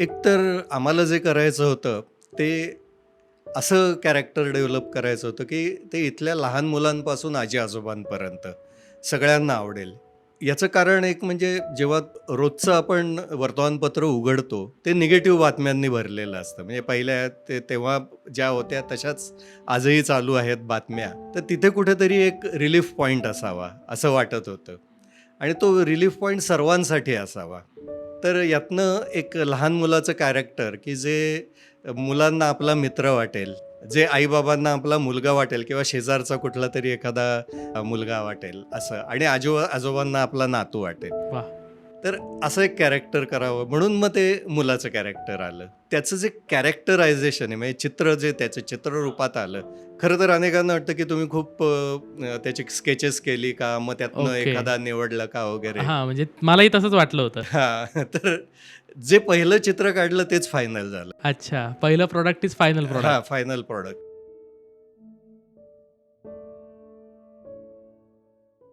एकतर आम्हाला जे करायचं होतं ते असं कॅरेक्टर डेव्हलप करायचं होतं की ते इथल्या लहान मुलांपासून आजी आजोबांपर्यंत सगळ्यांना आवडेल. याचं कारण एक म्हणजे जेव्हा रोजचं आपण वर्तमानपत्र उघडतो ते निगेटिव्ह बातम्यांनी भरलेलं असतं. म्हणजे पहिल्या ते तेव्हा ज्या होत्या तशाच आजही चालू आहेत बातम्या. तर तिथे कुठेतरी एक रिलीफ पॉईंट असावा असं वाटत होतं. आणि तो रिलीफ पॉईंट सर्वांसाठी असावा. तर यातनं एक लहान मुलाचं कॅरेक्टर की जे मुलांना आपला मित्र वाटेल जे आईबाबांना आपला मुलगा वाटेल किंवा शेजारचा कुठला तरी एखादा मुलगा वाटेल असं आणि आजोबा आजोबांना आपला नातू वाटेल. वा तर असं एक कॅरेक्टर करावं. म्हणून मग ते मुलाचं कॅरेक्टर आलं. त्याचं जे कॅरेक्टरायझेशन आहे म्हणजे चित्र जे त्याचं चित्ररूपात आलं खरं तर अनेकांना वाटतं की तुम्ही खूप त्याची स्केचेस केली का? मग त्यातनं ओके. एखादा निवडलं का वगैरे? हा म्हणजे मलाही तसंच वाटलं होतं. हा तर जे पहिलं चित्र काढलं तेच फायनल झालं. अच्छा पहिलं प्रॉडक्ट इज फायनल प्रॉडक्ट हा फायनल प्रॉडक्ट